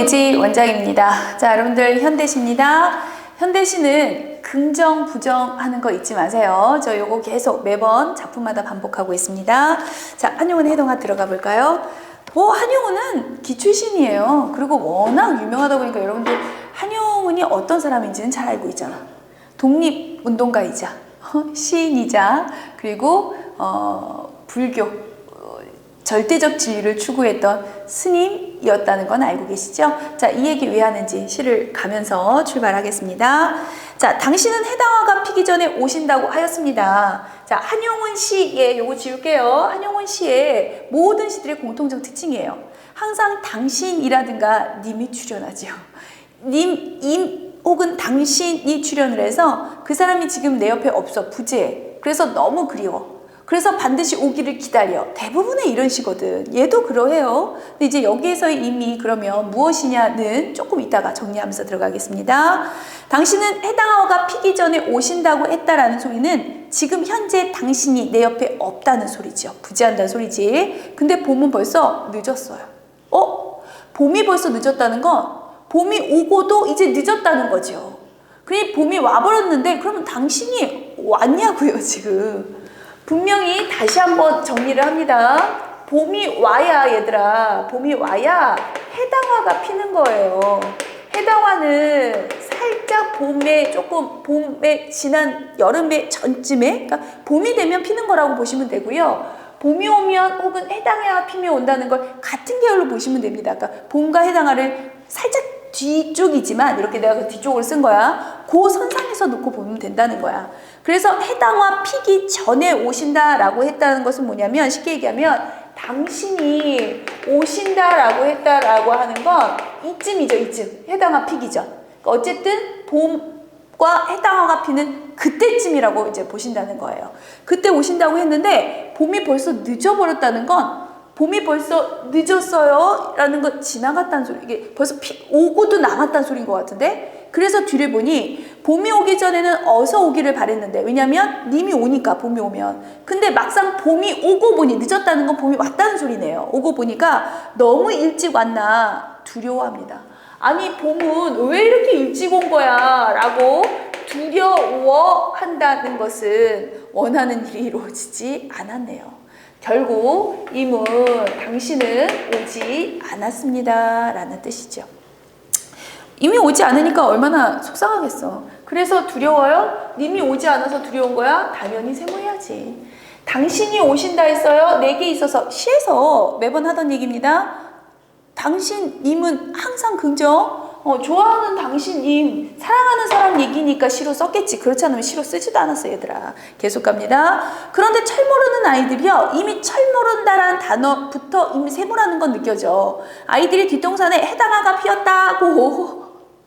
배지 원장입니다. 자, 여러분들 현대시입니다. 현대시는 긍정, 부정 하는 거 잊지 마세요. 저 요거 계속 매번 작품마다 반복하고 있습니다. 자, 한용운 해동아 들어가 볼까요? 뭐, 한용운은 기출신이에요. 그리고 워낙 유명하다 보니까 여러분들 한용운이 어떤 사람인지는 잘 알고 있잖아. 독립운동가이자, 시인이자, 그리고, 어, 불교, 어, 절대적 진리를 추구했던 스님이었다는 건 알고 계시죠? 자, 이 얘기 왜 하는지 시를 가면서 출발하겠습니다. 자, 당신은 해당화가 피기 전에 오신다고 하였습니다. 자, 한용운 시에 요거 지울게요. 한용운 시의 모든 시들의 공통적 특징이에요. 항상 당신이라든가 님이 출연하죠. 님, 임 혹은 당신이 출연을 해서 그 사람이 지금 내 옆에 없어 부재해. 그래서 너무 그리워. 그래서 반드시 오기를 기다려. 대부분의 이런 시거든. 얘도 그러해요. 근데 이제 여기에서의 이미 그러면 무엇이냐는 조금 이따가 정리하면서 들어가겠습니다. 당신은 해당 어가 피기 전에 오신다고 했다라는 소리는 지금 현재 당신이 내 옆에 없다는 소리죠. 부재한다는 소리지. 근데 봄은 벌써 늦었어요. 어? 봄이 벌써 늦었다는 건 봄이 오고도 이제 늦었다는 거죠. 그니 봄이 와버렸는데 그러면 당신이 왔냐고요, 지금. 분명히 다시 한번 정리를 합니다. 봄이 와야 얘들아 봄이 와야 해당화가 피는 거예요. 해당화는 살짝 봄에 조금 봄에 지난 여름에 전쯤에 그러니까 봄이 되면 피는 거라고 보시면 되고요. 봄이 오면 혹은 해당화 가 피면 온다는 걸 같은 계열로 보시면 됩니다. 그러니까 봄과 해당화를 살짝 뒤쪽이지만 이렇게 내가 그 뒤쪽을 쓴 거야. 그 선상에서 놓고 보면 된다는 거야. 그래서 해당화 피기 전에 오신다라고 했다는 것은 뭐냐면 쉽게 얘기하면 당신이 오신다라고 했다라고 하는 건 이쯤이죠, 이쯤. 해당화 피기죠. 그러니까 어쨌든 봄과 해당화가 피는 그때쯤이라고 이제 보신다는 거예요. 그때 오신다고 했는데 봄이 벌써 늦어버렸다는 건 봄이 벌써 늦었어요. 라는 건 지나갔다는 소리. 이게 벌써 피, 오고도 남았다는 소리인 것 같은데? 그래서 뒤를 보니 봄이 오기 전에는 어서 오기를 바랬는데 왜냐면 님이 오니까 봄이 오면. 근데 막상 봄이 오고 보니 늦었다는 건 봄이 왔다는 소리네요. 오고 보니까 너무 일찍 왔나 두려워합니다. 아니 봄은 왜 이렇게 일찍 온 거야? 라고 두려워한다는 것은 원하는 일이 이루어지지 않았네요 결국 임은 당신은 오지 않았습니다. 라는 뜻이죠. 이미 오지 않으니까 얼마나 속상하겠어. 그래서 두려워요? 님이 오지 않아서 두려운 거야? 당연히 세모해야지. 당신이 오신다 했어요? 내게 있어서 시에서 매번 하던 얘기입니다. 당신 님은 항상 긍정. 어, 좋아하는 당신님, 사랑하는 사람 얘기니까 시로 썼겠지. 그렇지 않으면 시로 쓰지도 않았어, 얘들아. 계속 갑니다. 그런데 철 모르는 아이들이요. 이미 철 모른다라는 단어부터 이미 세모라는 건 느껴져. 아이들이 뒷동산에 해당화가 피었다고.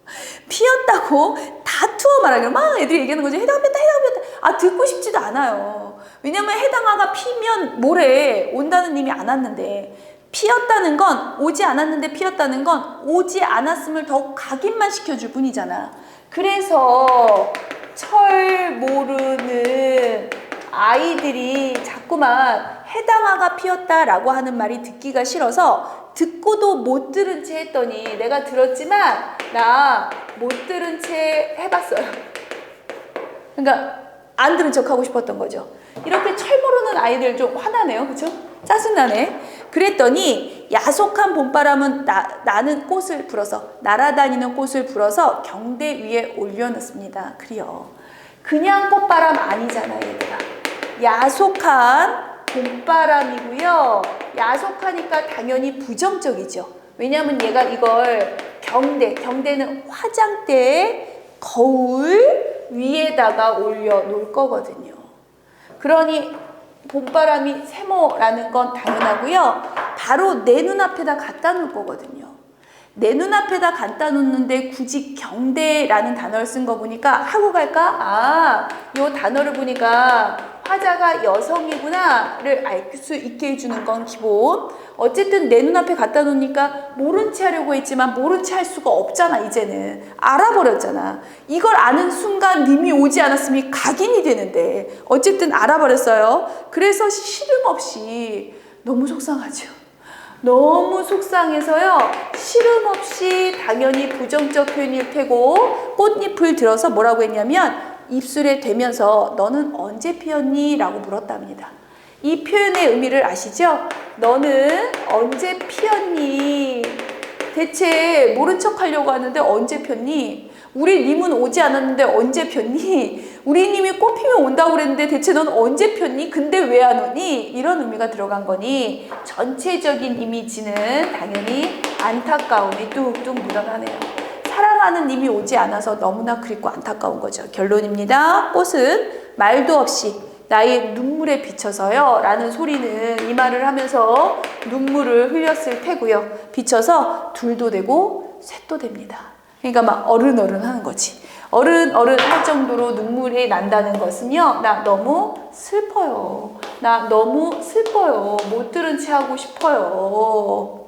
피었다고 다투어 말하기로 막 애들이 얘기하는 거죠. 해당 피었다, 해당 피었다. 아, 듣고 싶지도 않아요. 왜냐면 해당화가 피면 모레 온다는 님이 안 왔는데. 피었다는 건 오지 않았는데 피었다는 건 오지 않았음을 더욱 각인만 시켜줄 뿐이잖아. 그래서 철 모르는 아이들이 자꾸만 해당화가 피었다라고 하는 말이 듣기가 싫어서 듣고도 못 들은 채 했더니 내가 들었지만 나 못 들은 채 해봤어요. 그러니까 안 들은 척 하고 싶었던 거죠. 이렇게 철 모르는 아이들 좀 화나네요. 그쵸? 짜증나네. 그랬더니 야속한 봄바람은 나, 나는 꽃을 불어서 날아다니는 꽃을 불어서 경대 위에 올려놓습니다. 그래요. 그냥 꽃바람 아니잖아 얘들아. 야속한 봄바람이고요. 야속하니까 당연히 부정적이죠. 왜냐하면 얘가 이걸 경대, 경대는 화장대 거울 위에다가 올려 놓을 거거든요. 그러니 봄바람이 세모라는 건 당연하고요. 바로 내 눈앞에다 갖다 놓을 거거든요. 내 눈앞에다 갖다 놓는데 굳이 경대라는 단어를 쓴 거 보니까 하고 갈까? 아, 이 단어를 보니까 화자가 여성이구나를 알 수 있게 해주는 건 기본. 어쨌든 내 눈앞에 갖다 놓으니까 모른 채 하려고 했지만 모른 채 할 수가 없잖아, 이제는. 알아버렸잖아. 이걸 아는 순간 님이 오지 않았으면 각인이 되는데. 어쨌든 알아버렸어요. 그래서 시름 없이 너무 속상하죠. 너무 속상해서요. 시름 없이 당연히 부정적 표현일 테고 꽃잎을 들어서 뭐라고 했냐면 입술에 대면서 너는 언제 피었니? 라고 물었답니다. 이 표현의 의미를 아시죠? 너는 언제 피었니? 대체 모른 척 하려고 하는데 언제 폈니? 우리 님은 오지 않았는데 언제 폈니? 우리 님이 꽃 피면 온다고 그랬는데 대체 넌 언제 폈니? 근데 왜 안 오니? 이런 의미가 들어간 거니 전체적인 이미지는 당연히 안타까움이 뚝뚝 묻어나네요. 사랑하는 님이 오지 않아서 너무나 그립고 안타까운 거죠. 결론입니다. 꽃은 말도 없이 나의 눈물에 비쳐서요 라는 소리는 이 말을 하면서 눈물을 흘렸을 테고요. 비쳐서 둘도 되고 셋도 됩니다. 그러니까 막 어른어른 하는 거지. 어른 어른 할 정도로 눈물이 난다는 것은요. 나 너무 슬퍼요. 나 너무 슬퍼요. 못 들은 채 하고 싶어요.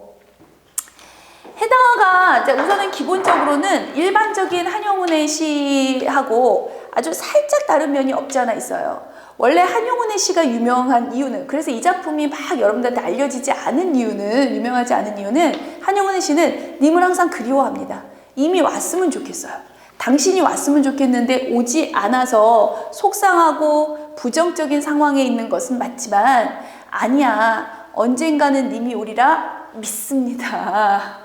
해당화가 우선은 기본적으로는 일반적인 한용운의 시하고 아주 살짝 다른 면이 없지 않아 있어요. 원래 한용운의 시가 유명한 이유는 그래서 이 작품이 막 여러분들한테 알려지지 않은 이유는 유명하지 않은 이유는 한용운의 시는 님을 항상 그리워합니다. 이미 왔으면 좋겠어요. 당신이 왔으면 좋겠는데 오지 않아서 속상하고 부정적인 상황에 있는 것은 맞지만 아니야 언젠가는 님이 오리라 믿습니다.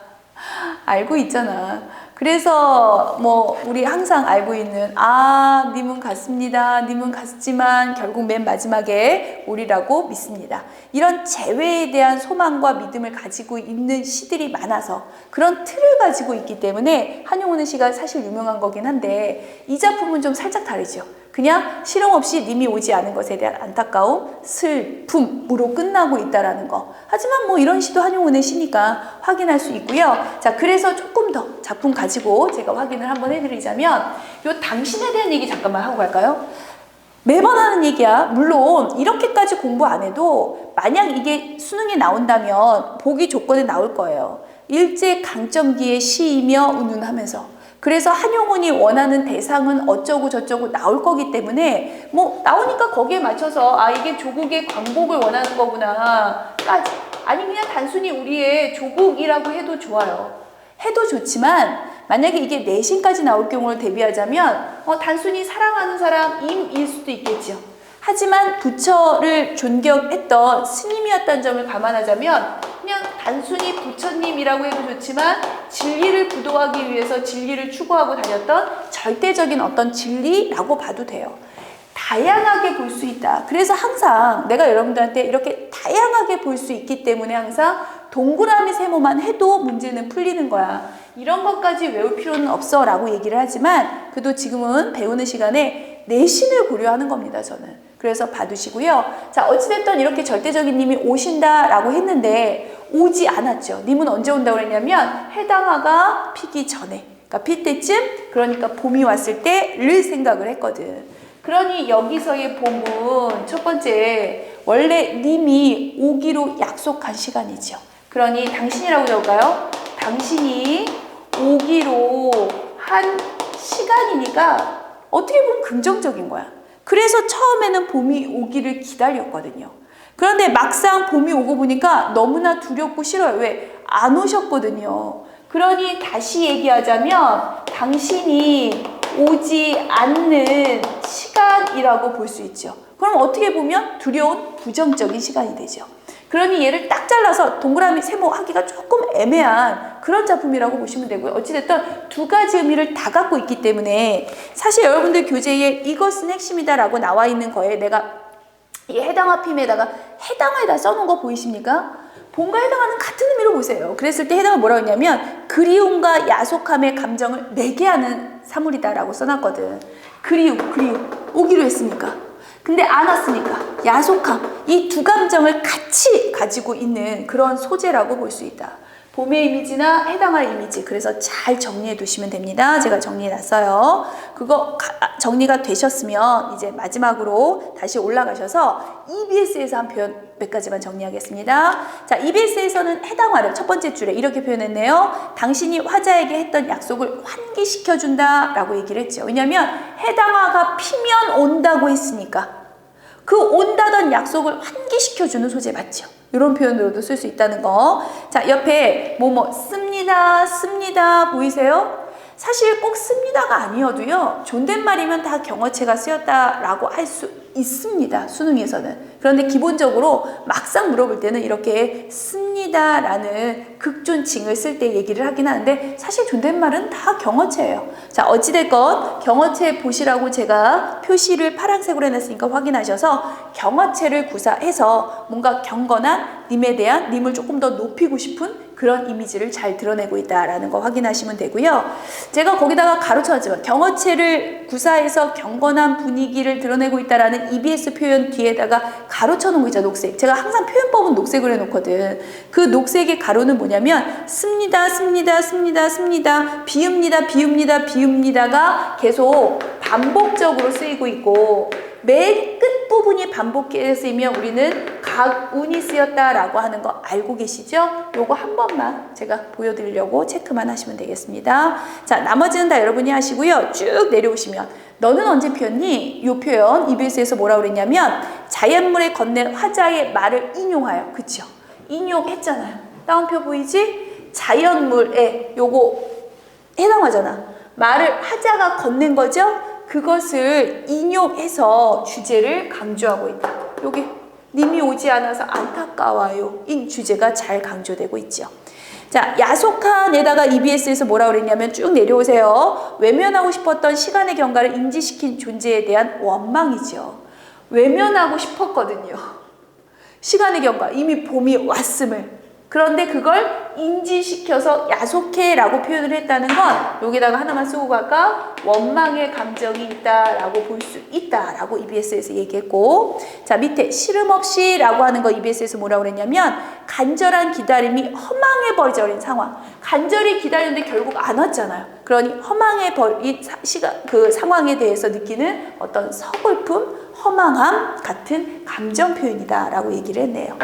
알고 있잖아. 그래서 뭐 우리 항상 알고 있는 아 님은 갔습니다. 님은 갔지만 결국 맨 마지막에 오리라고 믿습니다. 이런 재회에 대한 소망과 믿음을 가지고 있는 시들이 많아서 그런 틀을 가지고 있기 때문에 한용운의 시가 사실 유명한 거긴 한데 이 작품은 좀 살짝 다르죠. 그냥 실험 없이 님이 오지 않은 것에 대한 안타까움, 슬픔으로 끝나고 있다라는 거. 하지만 뭐 이런 시도 한용운의 시니까 확인할 수 있고요. 자, 그래서 조금 더 작품 가지고 제가 확인을 한번 해드리자면 요 당신에 대한 얘기 잠깐만 하고 갈까요? 매번 하는 얘기야. 물론 이렇게까지 공부 안 해도 만약 이게 수능에 나온다면 보기 조건에 나올 거예요. 일제 강점기의 시이며 운운하면서. 그래서 한용운이 원하는 대상은 어쩌고 저쩌고 나올 거기 때문에 뭐 나오니까 거기에 맞춰서 아 이게 조국의 광복을 원하는 거구나 까지 아니 그냥 단순히 우리의 조국이라고 해도 좋아요. 해도 좋지만 만약에 이게 내신까지 나올 경우를 대비하자면 어, 단순히 사랑하는 사람 임일 수도 있겠죠. 하지만 부처를 존경했던 스님이었다는 점을 감안하자면 단순히 부처님이라고 해도 좋지만 진리를 부도하기 위해서 진리를 추구하고 다녔던 절대적인 어떤 진리라고 봐도 돼요. 다양하게 볼 수 있다. 그래서 항상 내가 여러분들한테 이렇게 다양하게 볼 수 있기 때문에 항상 동그라미 세모만 해도 문제는 풀리는 거야. 이런 것까지 외울 필요는 없어 라고 얘기를 하지만 그래도 지금은 배우는 시간에 내신을 고려하는 겁니다. 저는. 그래서 봐두시고요. 자, 어찌됐든 이렇게 절대적인 님이 오신다라고 했는데 오지 않았죠. 님은 언제 온다고 그랬냐면 해당화가 피기 전에. 그러니까 필 때쯤 그러니까 봄이 왔을 때를 생각을 했거든. 그러니 여기서의 봄은 첫 번째 원래 님이 오기로 약속한 시간이죠. 그러니 당신이라고 적을까요? 당신이 오기로 한 시간이니까 어떻게 보면 긍정적인 거야. 그래서 처음에는 봄이 오기를 기다렸거든요. 그런데 막상 봄이 오고 보니까 너무나 두렵고 싫어요. 왜? 안 오셨거든요. 그러니 다시 얘기하자면 당신이 오지 않는 시간이라고 볼 수 있죠. 그럼 어떻게 보면 두려운 부정적인 시간이 되죠. 그러니 얘를 딱 잘라서 동그라미 세모 하기가 조금 애매한 그런 작품이라고 보시면 되고요. 어찌됐든 두 가지 의미를 다 갖고 있기 때문에 사실 여러분들 교재에 이것은 핵심이다라고 나와 있는 거에 내가 이 해당 화 핌에다가 해당화에다 써놓은 거 보이십니까? 봄과 해당하는 같은 의미로 보세요. 그랬을 때 해당은 뭐라고 했냐면 그리움과 야속함의 감정을 내게 하는 사물이다라고 써놨거든. 그리움, 그리움. 오기로 했으니까. 근데 안 왔으니까. 야속함. 이 두 감정을 같이 가지고 있는 그런 소재라고 볼 수 있다. 봄의 이미지나 해당할 이미지. 그래서 잘 정리해 두시면 됩니다. 제가 정리해 놨어요. 그거 가- 정리가 되셨으면 이제 마지막으로 다시 올라가셔서 EBS에서 한 표현 몇 가지만 정리하겠습니다. 자, EBS에서는 해당화를 첫 번째 줄에 이렇게 표현했네요. 당신이 화자에게 했던 약속을 환기시켜 준다 라고 얘기를 했죠. 왜냐면 해당화가 피면 온다고 했으니까 그 온다던 약속을 환기시켜 주는 소재 맞죠? 이런 표현으로도 쓸 수 있다는 거. 자, 옆에 뭐뭐 씁니다, 씁니다 보이세요? 사실 꼭 씁니다가 아니어도요. 존댓말이면 다 경어체가 쓰였다라고 할 수 있습니다. 수능에서는. 그런데 기본적으로 막상 물어볼 때는 이렇게 씁니다 라는 극존칭을 쓸 때 얘기를 하긴 하는데 사실 존댓말은 다 경어체예요. 자, 어찌됐건 경어체 보시라고 제가 표시를 파란색으로 해놨으니까 확인하셔서 경어체를 구사해서 뭔가 경건한 님에 대한 님을 조금 더 높이고 싶은 그런 이미지를 잘 드러내고 있다라는 거 확인하시면 되고요. 제가 거기다가 가로쳐놨지만 경어체를 구사해서 경건한 분위기를 드러내고 있다라는 EBS 표현 뒤에다가 가로쳐 놓은 거 있잖아, 녹색. 제가 항상 표현법은 녹색으로 해놓거든. 그 녹색의 가로는 뭐냐면 씁니다, 씁니다, 씁니다, 씁니다, 비웁니다, 비웁니다, 비웁니다가 계속 반복적으로 쓰이고 있고 맨 끝부분이 반복해서 쓰이면 우리는 각운이 쓰였다라고 하는 거 알고 계시죠? 요거 한 번만 제가 보여드리려고 체크만 하시면 되겠습니다. 자, 나머지는 다 여러분이 하시고요. 쭉 내려오시면 너는 언제 피웠니? 요 표현 EBS에서 뭐라 그랬냐면 자연물에 건넨 화자의 말을 인용하여 그쵸? 인용했잖아요. 다운표 보이지? 자연물에 요거 해당하잖아. 말을 하자가 건넨 거죠? 그것을 인용해서 주제를 강조하고 있다. 여기 님이 오지 않아서 안타까워요. 인 주제가 잘 강조되고 있죠. 자, 야속한에다가 EBS에서 뭐라 그랬냐면 쭉 내려오세요. 외면하고 싶었던 시간의 경과를 인지시킨 존재에 대한 원망이죠. 외면하고 싶었거든요. 시간의 경과, 이미 봄이 왔음을. 그런데 그걸 인지시켜서 야속해라고 표현을 했다는 건 여기다가 하나만 쓰고 갈까? 원망의 감정이 있다라고 볼 수 있다라고 EBS에서 얘기했고 자 밑에 시름 없이라고 하는 거 EBS에서 뭐라고 그랬냐면 간절한 기다림이 허망해 버려진 상황 간절히 기다렸는데 결국 안 왔잖아요 그러니 허망해 버린 시간 그 상황에 대해서 느끼는 어떤 서글픔 허망함 같은 감정 표현이다라고 얘기를 했네요.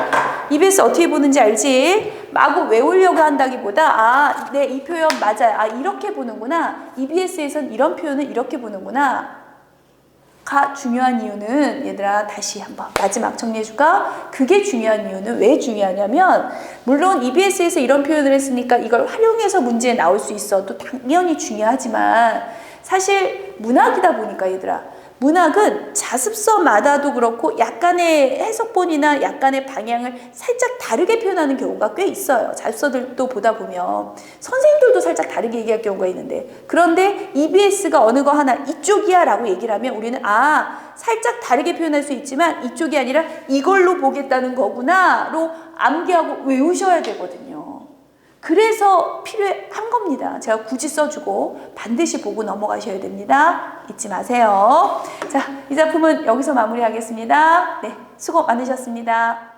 EBS 어떻게 보는지 알지? 마구 외우려고 한다기보다 아, 네, 이 표현 맞아요. 아, 이렇게 보는구나. EBS에선 이런 표현을 이렇게 보는구나. 가 중요한 이유는 얘들아 다시 한번 마지막 정리해줄까? 그게 중요한 이유는 왜 중요하냐면 물론 EBS에서 이런 표현을 했으니까 이걸 활용해서 문제에 나올 수 있어도 당연히 중요하지만 사실 문학이다 보니까 얘들아 문학은 자습서마다도 그렇고 약간의 해석본이나 약간의 방향을 살짝 다르게 표현하는 경우가 꽤 있어요. 자습서들도 보다 보면 선생님들도 살짝 다르게 얘기할 경우가 있는데 그런데 EBS가 어느 거 하나 이쪽이야 라고 얘기를 하면 우리는 아 살짝 다르게 표현할 수 있지만 이쪽이 아니라 이걸로 보겠다는 거구나로 암기하고 외우셔야 되거든요. 그래서 필요한 겁니다. 제가 굳이 써주고 반드시 보고 넘어가셔야 됩니다. 잊지 마세요. 자, 이 작품은 여기서 마무리하겠습니다. 네, 수고 많으셨습니다.